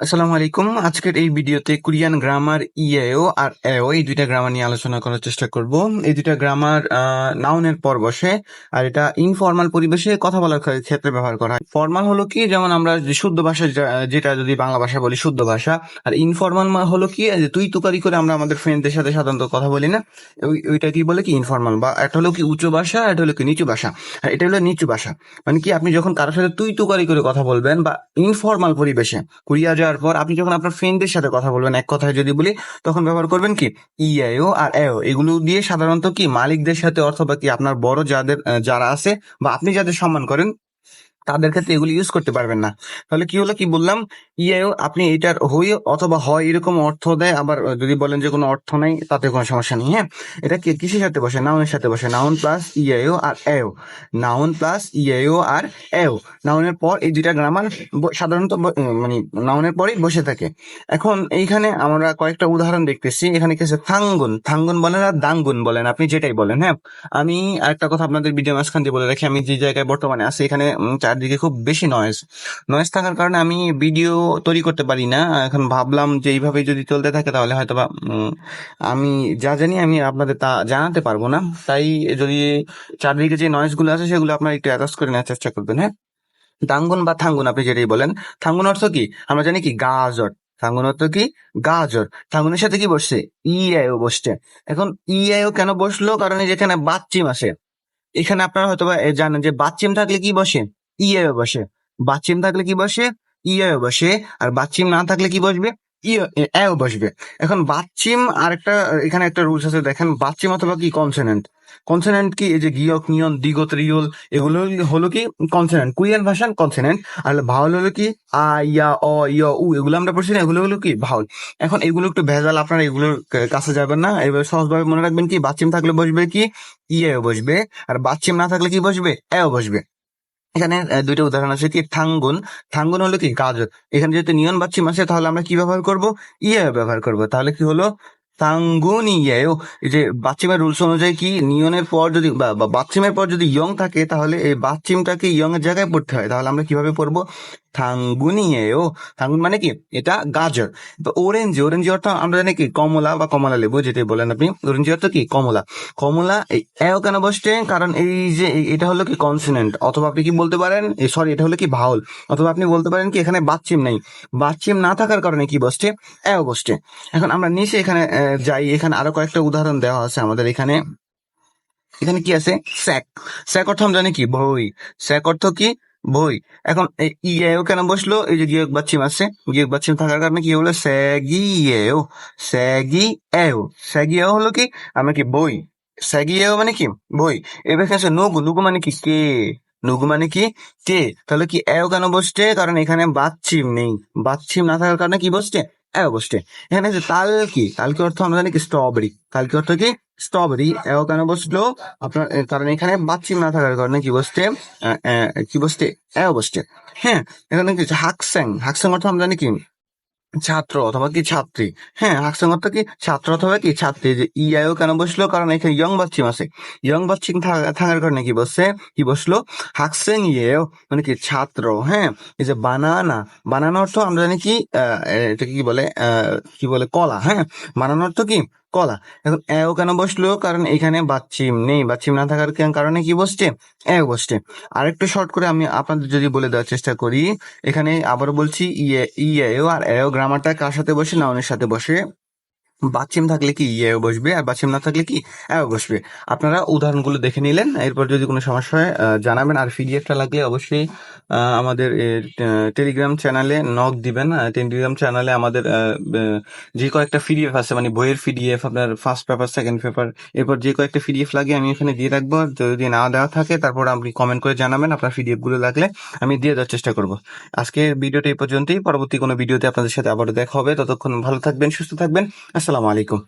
আসসালামু আলাইকুম। আজকের এই ভিডিওতে কোরিয়ান গ্রামার ইএও আর এও এই দুইটা গ্রামার নিয়ে আলোচনা করার চেষ্টা করব। এই দুইটা গ্রামার নাউনের পর বসে আর এটা ইনফর্মাল পরিবেশে কথা বলার ক্ষেত্রে ব্যবহার করা হয়। ফর্মাল হলো কি? যেমন আমরা শুদ্ধ ভাষা যেটা যদি বাংলা ভাষা বলি শুদ্ধ ভাষা, আর ইনফর্মাল হলো কি? যে তুই তুকারি করে আমরা আমাদের ফ্রেন্ডদের সাথে সাধারণত কথা বলি না? ওই- ওইটা কি বলে কি? ইনফর্মাল বা একটা হলো কি উচ্চ ভাষা একটা হলো কি নিচু ভাষা, আর এটা হলো নিচু ভাষা। মানে কি? আপনি যখন কারোর সাথে তুই তুকারি করে কথা বলবেন বা ইনফর্মাল পরিবেশে, কোরিয়া যাওয়ার পর আপনি যখন আপনার ফ্রেন্ডদের সাথে কথা বলবেন, এক কথায় যদি বলি, তখন ব্যবহার করবেন কি? ইআইও আর এও এগুলো দিয়ে সাধারণত কি মালিকদের সাথে অথবা কি আপনার বড় যাদের যারা আছে বা আপনি যাদের সম্মান করেন তাদের ক্ষেত্রে এগুলো ইউজ করতে পারবেন না। তাহলে কি হলো? কি বললাম? ইআইও আপনি এটার হই অথবা হয় এরকম অর্থ দেয় আবার যদি বলেন যে কোনো অর্থ নাই তাতে কোনো সমস্যা নেই হ্যাঁ? এটা কিসের সাথে বসে? নাউনের সাথে বসে। নাউন প্লাস ইআইও আর এও। নাউন প্লাস ইআইও আর এও। নাউনের পর এই দুইটা গ্রামার সাধারণত মানে নাউনের পরেই বসে থাকে। এখন এইখানে আমরা কয়েকটা উদাহরণ দেখতেছি। এখানে কি আছে? থাঙ্গুন। থাঙ্গুন বলেন আর দাঙ্গুন বলেন। আপনি যেটাই বলেন হ্যাঁ? আমি আরেকটা কথা আপনাদের ভিডিও মাঝখান দিয়ে বলে রাখি। আমি যে জায়গায় বর্তমানে আছি এখানে উম, চারদিকে খুব বেশি নয়েজ নয়েজ থাকার কারণে আমি ভিডিও তৈরি করতে পারি না। এখন ভাবলাম যে এইভাবে যদি চলতে থাকে তাহলে হয়তো বা আমি যা জানি আমি আপনাদের তা জানাতে পারব না। তাই যদি চারদিকে যে নয়েজগুলো আছে সেগুলো আপনারা একটু অ্যাডজাস্ট করে নেওয়ার চেষ্টা করবেন হ্যাঁ? দাঙ্গুন বা থাঙ্গুন আপনি যেটাই বলেন। থাঙ্গুন অর্থ কি? আমরা জানি কি? গাজর। থাঙ্গুন অর্থ কি? গাজর। থাঙ্গুনের সাথে কি বসছে? ইআইও বসছে। এখন ইআইও কেন বসল? কারণ যেখানে বাচ্চিম আসে এখানে আপনারা হয়তো জানেন যে বাচ্চিম থাকলে কি বসে? ইআইও বসে। বাচ্চিম থাকলে কি বসে? ইয়ে বসে। আর বাচ্চিম না থাকলে কি বসবে? ইও বসবে। এখন বাচ্চিম আর একটা এখানে একটা রুলস আছে, দেখেন বাচ্চিম অথবা কি কনসোনেন্ট কনসোনেন্ট কি? এই যে গিয়ক, নিয়ন, দিগত, রিয়ল, এগুলো হলো কি? কনসোনেন্ট কোরিয়ান ভাষার কনসোনেন্ট আর ভাওয়াল হলো কি? আ, ইয়া, অ, ইয়া, উ, এগুলো আমরা পড়ছি না, এগুলো হলো কি? ভাওয়াল এখন এগুলো একটু ভেজাল, আপনারা এগুলোর কাছে যাবেন না। এবার সহজভাবে মনে রাখবেন কি? বাচ্চিম থাকলে বসবে কি? ইয়েও বসবে। আর বাচ্চিম না থাকলে কি বসবে? এও বসবে। এখানে দুইটা উদাহরণ আছে কি থাঙ্গুন। থাঙ্গুন হলো কি? গাজর। এখানে যেহেতু নিয়ন বাচ্চি মাসে, তাহলে আমরা কি ব্যবহার করব? ইয়ে ব্যবহার করব। তাহলে কি হলো? এই যে বাচ্চিমের রুলস অনুযায়ী কি নিয়নের পর যদি বাচ্চিমের পর যদি ইয়ং থাকে, তাহলে এই বাচ্চিমটাকে ইয়ং এর জায়গায় পড়তে হয়। তাহলে আমরা কীভাবে পড়ব? থাঙ্গুনিয়েও থাঙ্গুন মানে কি? এটা গাজর। অরেঞ্জ অরেঞ্জ অর্থ আমরা জানি কি? কমলা বা কমলা লেবু, যেটাই বলেন আপনি। অরেঞ্জ অর্থ কি? কমলা। কমলা এও কেন বসছে, কারণ এই যে এটা হলো কি কনসোনেন্ট অথবা আপনি কি বলতে পারেন? সরি এটা হলো কি ভাওল অথবা আপনি বলতে পারেন কি, এখানে বাচ্চিম নেই। বাচ্চিম না থাকার কারণে কি বসছে? এও বসছে। এখন আমরা নিচে এখানে যাই, এখানে আরও কয়েকটা উদাহরণ দেওয়া আছে আমাদের এখানে। এখানে কি আছে? স্যাক। স্যাক অর্থ আমরা জানি কি? বই। স্যাক অর্থ কি? বই। এখন ইয়েও কেন বসল? এই যে গিয়ক বাচ্চিম আছে। গিয়ক বাচ্চিম থাকার কারণে কি হলো? স্যাগিয়েও স্যাগি এও স্যাগিয়েও হলো কি? আমরা কি বই? স্যাগিয়েও মানে কি? বই। এবার আছে নুগু। নুগু মানে কি? কে? নুগু মানে কি? কে? তাহলে কি এও কেন বসছে? কারণ এখানে বাচ্চিম নেই। বাচ্চিম না থাকার কারণে কি বসছে? বসছে এখানে যে তাল কি? তাল কি অর্থ আমরা জানি কি স্ট্রবেরি তাল কি অর্থ কি? স্ট্রবেরি এও কেন বসল আপনার কারণ এখানে বাচ্চিম না থাকার কারণে কি বসতে কি বসতে এ বসছে হ্যাঁ এখানে কি হাকস্যাং হাকস্যাং অর্থ আমরা জানি কি? ছাত্র অথবা কি ছাত্রী? হ্যাঁ হাকস্যাং অর্থ কি ছাত্র অথবা কি ছাত্রী? যে ইআইও কেন বসল? কারণ এখানে ইয়ং বাচ্চিম আছে ইয়ং বাচ্চিং থাকা- থাকার কারণে কি বসছে কি বসল? হাকসেং ইয়েও মানে কি ছাত্র হ্যাঁ? এই যে বানানা। বানানো অর্থ আমরা জানি কি এটা কি বলে? কি বলে? কলা হ্যাঁ? বানানো অর্থ কি? কলা। এখন এও কেন বসল? কারণ এখানে বাচ্চিম নেই। বাচ্চিম না থাকার কারণে কি বসছে? এও বসছে। আরেকটু শর্ট করে আমি আপনাদের যদি বলে দেওয়ার চেষ্টা করি, এখানে আবার বলছি ইয়ে ইয়ে আর এও গ্রামারটা কার সাথে বসে নাউনের সাথে বসে? বাচ্চিম থাকলে কি ইয়েও বসবে আর বাচ্চিম না থাকলে কি এও বসবে। আপনারা উদাহরণগুলো দেখে নিলেন, এরপর যদি কোনো সমস্যা হয় জানাবেন। আর পিডিএফটা লাগলে অবশ্যই আমাদের টেলিগ্রাম চ্যানেলে নক দিবেন। টেলিগ্রাম চ্যানেলে আমাদের যে কয়েকটা পিডিএফ আছে মানে বইয়ের পিডিএফ আপনার ফার্স্ট পেপার সেকেন্ড পেপার এরপর যে কয়েকটা পিডিএফ লাগে আমি এখানে দিয়ে রাখব। যদি না দেওয়া থাকে, তারপর আপনি কমেন্ট করে জানাবেন আপনার পিডিএফগুলো লাগলে, আমি দিয়ে দেওয়ার চেষ্টা করব। আজকের ভিডিওটা এই পর্যন্তই। পরবর্তী কোনো ভিডিওতে আপনাদের সাথে আবারও দেখা হবে। ততক্ষণ ভালো থাকবেন, সুস্থ থাকবেন। আসসালামু আলাইকুম।